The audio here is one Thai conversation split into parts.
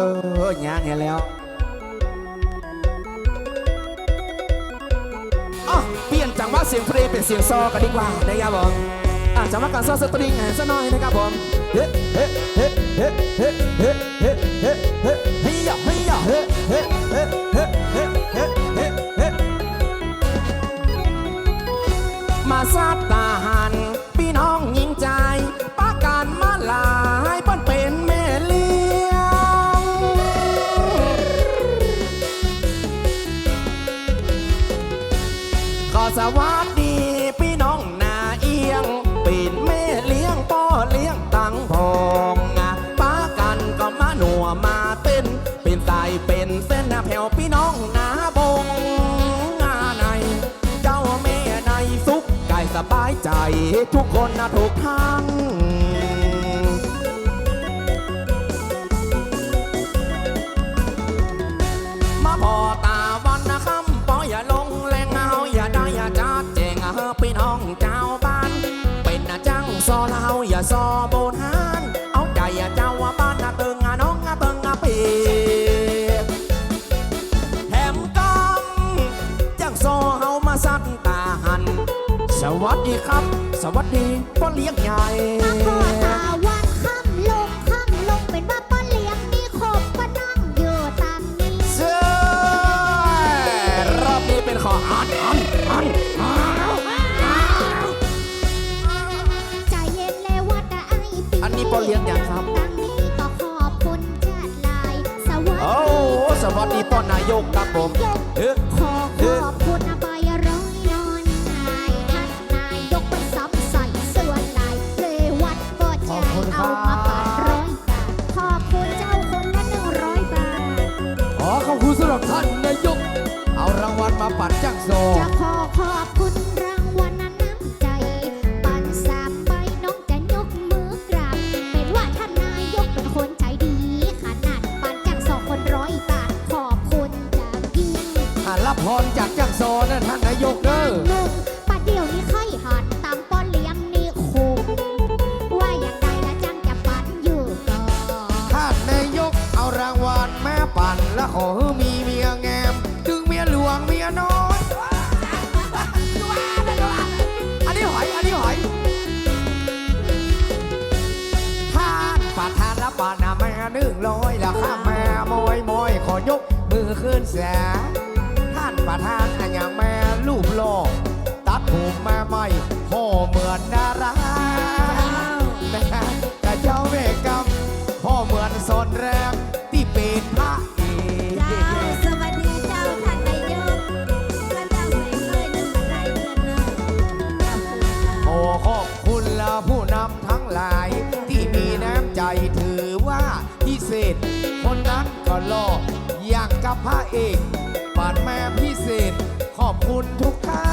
เออย่างเห็นแล้วอ๋อเปลี่ยนจากว่าเสียงเพลงเป็นเสียงซอกันดีกว่านะครับผมอะจังหวะการซอสตริงสักหน่อยนะครับผมเฮ้เฮ้เฮ้เฮ้เฮ้เฮ้เฮ้เฮ้เฮ้เฮ้ยะเฮ้ยะเฮ้เฮ้เฮ้เฮ้เฮ้เฮ้เฮ้เฮ้มาซาตาหันายใจทุกคนนะทุกทาง วัสดีพ่อเลี้ยงใหญ่มาขอตาวันค่ำลงค่ำลงเป็นว่าป้าเลี้ยงมีขบก็นั่งอยู่ตามนี้เจ้รอบนี้เป็นขออันอันอันอันใจเย็นเลยว่าแต่ไอ้ปีอันนี้ป้าเลี้ยงอย่างครับตั้งนี้ก็ขอบคุณจัดลายสวัสโอ้ดีสวัสดีพ่อนายกครับผมเอ๊ะขอขอบ คุณสำหรับท่านนายก เอารางวัลมาปัดจังโซจะขอขอบคุณรางวัลน้ำใจ ปันสาบไปน้องจะยกมือกราบ เป็นว่าท่านนายกเป็นคนใจดี ขนาดปันจากสองคนร้อยบาทขอบคุณจากยิ่งอะรับพรจากจังโซนะท่านนายกเด้อนุ่มปัดเดียวนี้ไข่หันตามป้อนเลี้ยงนี่คุ้มว่าอย่างไรละจังจะปันอยู่ก่อนท่านนายกเอารางวัลแม่ปั่นและขอให้มี หนึ่งร้อยละข้าแม่มอยมอยขอยกมือขึ้นแสท่านประธานอันอย่างแม่รูปหล่อตัดผมแม่ใหม่พ่อเหมือนดารา หล่ออย่างกับพระเอกปานแม่พิเศษ ขอบคุณทุกท่า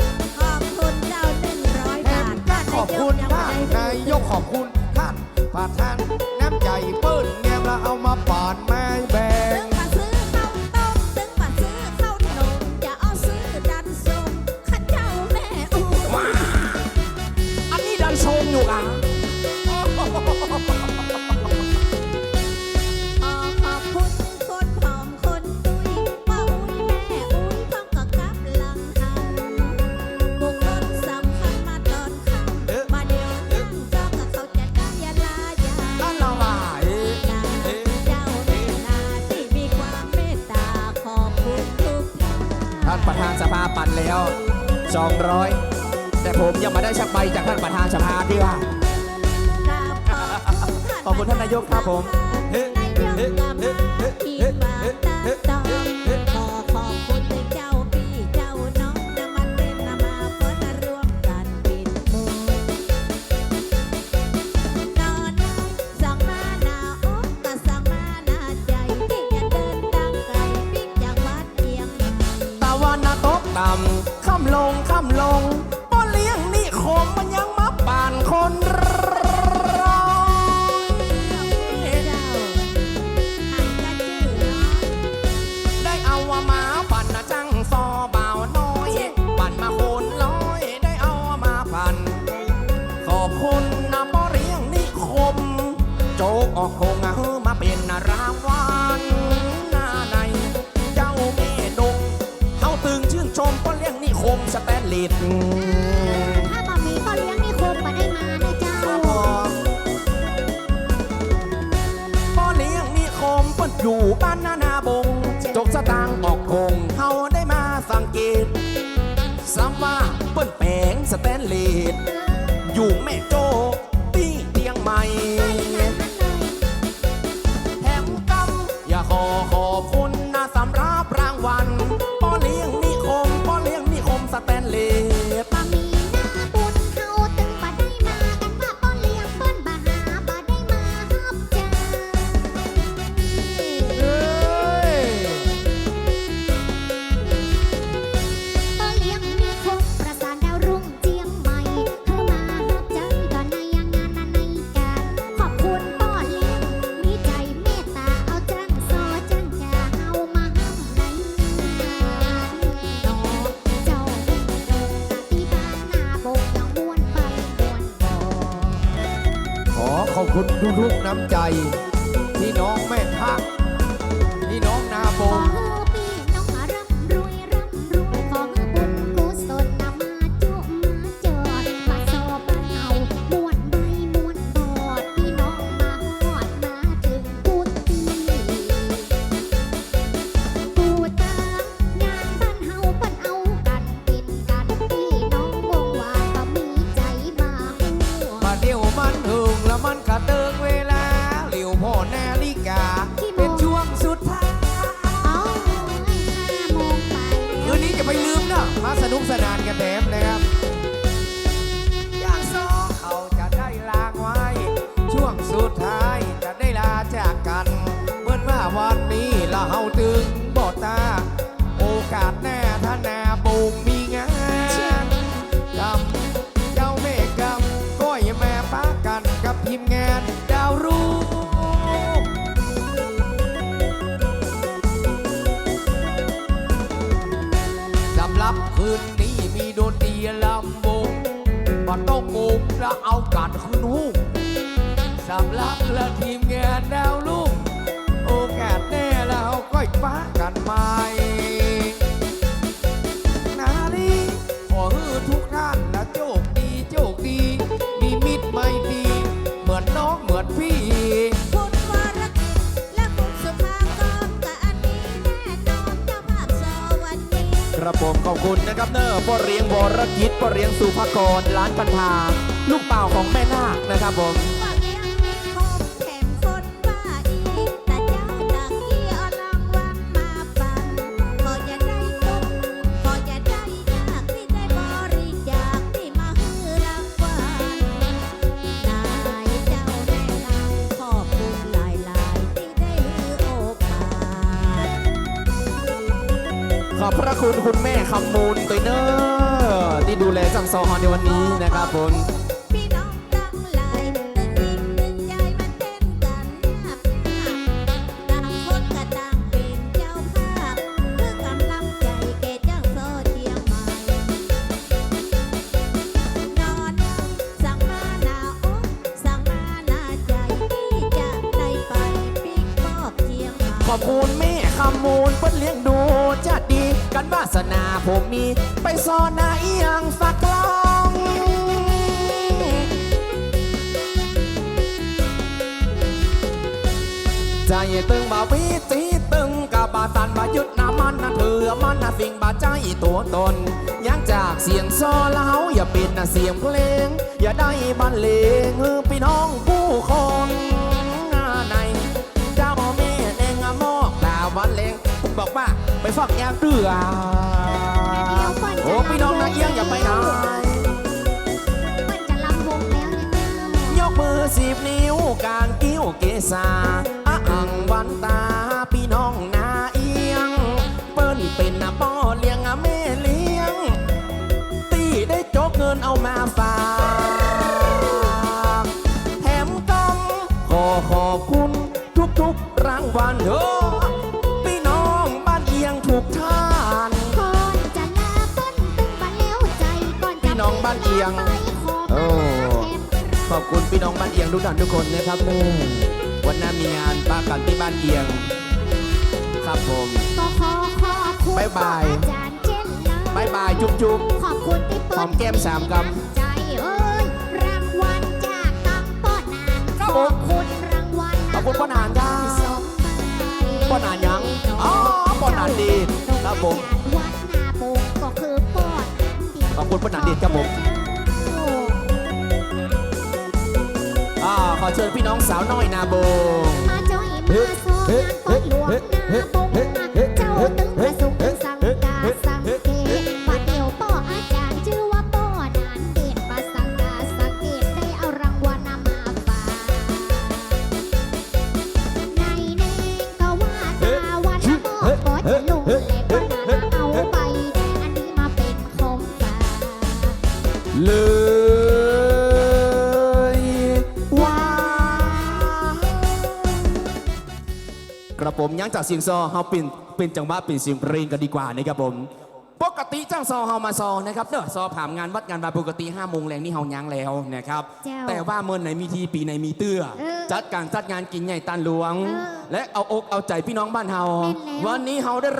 นขอบคุณเจ้าหนึ่งร้อยแถบามทก็ขอบคุณท่านนายกขอบคุณท่านประธานน้ำใจเปิ้ลแงมแล้วเอามาาปั่นแล้ว200 แต่ผมยังไม่ได้ชักใบจากท่านประธานสภาดีกว่า ขอบคุณท่านนายกครับผม กต่ำค่ำลงค่ำลงป้อนเลี้ยงนี่คมมันยังมาป่านคนร้อยเราได้เอาว่ามาปั่นนะจังซอเบาน้อย ปั่นมาโคนลอย ได้เอามาปั่นขอบคุณนะป้อเลี้ยงนี่คม โจกออกโคงา ด ถ้าบะมี่ก็เลี้ยงนิคมมาได้มานเจ้า พ่อเลี้ยงนิคมเปิ้นอยู่บ้านนานาบง จกสตางค์ออกคงเขาได้มาสังเกตซ้ำว่าเปิ้นแปงสแตนเลสอยู่แม่โจ ทุกๆน้ำใจาดแน่ถ้าแน่บุกมีงานกำเจ้าเมฆกำก้อยแม่ป้ากันกับพิมงานดาวรุ่งสำหรับคืนนี้มีโดนดีลำบงบัดต้องโงและเอากันคืนหุ้งสำหรับและทีมงานดาวรุ่ง ครับผมขอบคุณนะครับเนอร์พ่อเรียงวรกิจพ่อเรียงสุภกรร้านปันทาลูกเป่าของแม่นาคนะครับผม พระคุณคุณแม่คำมูลไยเนอร์ที่ดูแลสั่งฮอนในวันนี้นะครับผม สนาผมมี ไปสอนอะไรเอียงฝักลอง ใจตึงบาวิตีตึงกับบาตันบายุดน้ำมันนะเถือมันนะสิ่งบาใจตัวตน ยังจากเสียงซอเล้าอย่าปิดนะเสียงเพลง อย่าได้บันเลงพี่น้อง ไปฟังยางเดือโอ้พี่น้องนัเอียงอย่าไปไหนมันจะลำวงแล้วนะยกมือสิบนิ้วกางกิ้วเกษาอ่างวันตาพี่น้องนาเอียง เปิ้นเป็นนะป้อเลี้ยงอะแม่เลี้ยง ตีได้จกเงินเอามาฝาก โอ้ขอบคุณพี่น้องบ้านเอียงทุกท่านทุกคนนะครับวันหน้ามีงานป้ากันที่บ้านเอียง ครับผมก็ขอขอบคุณบายบายบายบายจุ๊บจุ๊บขอบคุณพี่ปิอมแก้มสามกำใจเอ้ยรางวัลจากตังป้อนานขอบคุณรางวัลขอบคุณป้อนานครับป้อนานยังอ๋อป้อนานดีครับผมขอบคุณป้อนานดีครับผม ขอเชิญพี่น้องสาวน้อยนาโบมาจอยมาโซงานปอดหลวงนาบ กระผมยังจากเสียงซอเฮาเป็นเป็นจังหวะเป็นเสียงเพลงกันดีกว่านะครับผม ปกติจ้างซอเฮามาซอนะครับเนอะซอผ่านงานวัดงานบาปกติ5โมงแรงนี่เฮายังแล้วนะครับเจ้าแต่ว่าเมื่อไหนมีทีปีไหนมีเตื้อ เออจัดการจัดงานกินใหญ่ตันหลวง เออและเอาอกเอาใจพี่น้องบ้านเฮาแม่นแล้ว วันนี้เฮาได้